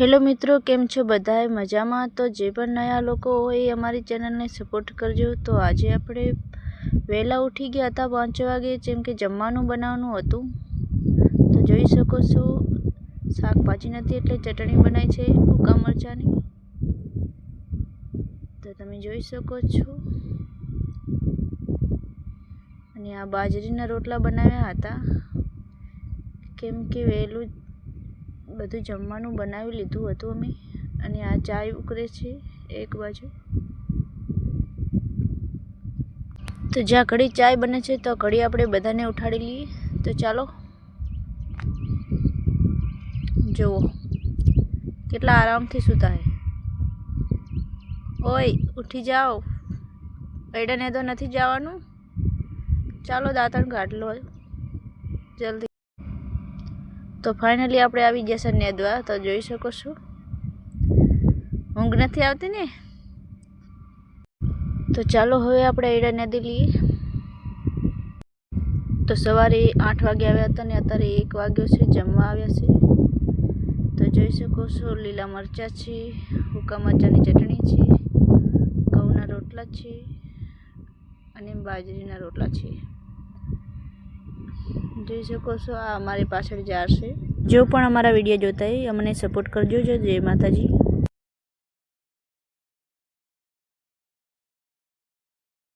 Hello મિત્રો, કેમ છો બધાએ? મજામાં? તો જે પણ નયા લોકો હોય એ અમારી ચેનલને સપોર્ટ કરજો. તો આજે આપણે વહેલા ઉઠી ગયા હતા પાંચ વાગે, જેમ કે જમવાનું બનાવવાનું હતું. તો જોઈ શકો છો, શાકભાજી નથી એટલે ચટણી બનાવી છે સૂકા મરચાંની. તો તમે જોઈ શકો છો. અને આ બાજરીના રોટલા બનાવ્યા હતા. કેમ કે વહેલું બધું જમવાનું બનાવી લીધું હતું અમે. અને આ ચાય ઉકળે છે એક બાજુ. તો જ્યાં ઘડી ચાય બને છે, તો ઘડી આપણે બધાને ઉઠાડી લઈએ. તો ચાલો. જુઓ. કેટલા આરામથી સૂતા હે ઓય, ઉઠી જાઓ. એડાને તો નથી જવાનું. ચાલો દાંતણ કાઢ લો. જલ્દી. તો ફાઇનલી આપણે આવી ગયા છે નેદવા, તો જોઈ શકો છો. ઊંઘ નથી આવતી ને? તો ચાલો હવે આપણે એડા નેદી લઈએ. તો સવારે આઠ વાગે આવ્યા હતા ને અત્યારે એક વાગ્યો છે, જમવા આવ્યા છે. તો જોઈ શકો છો, લીલા મરચાં છે, હુકા મરચાંની ચટણી છે, ઘઉંના રોટલા છે, અને બાજરીના રોટલા છે. જોઈ શકો છો, આ અમારી પાછળ જાર છે. જો પણ અમારા વીડિયો જોતા હોય, અમને સપોર્ટ કરજો જય માતાજી.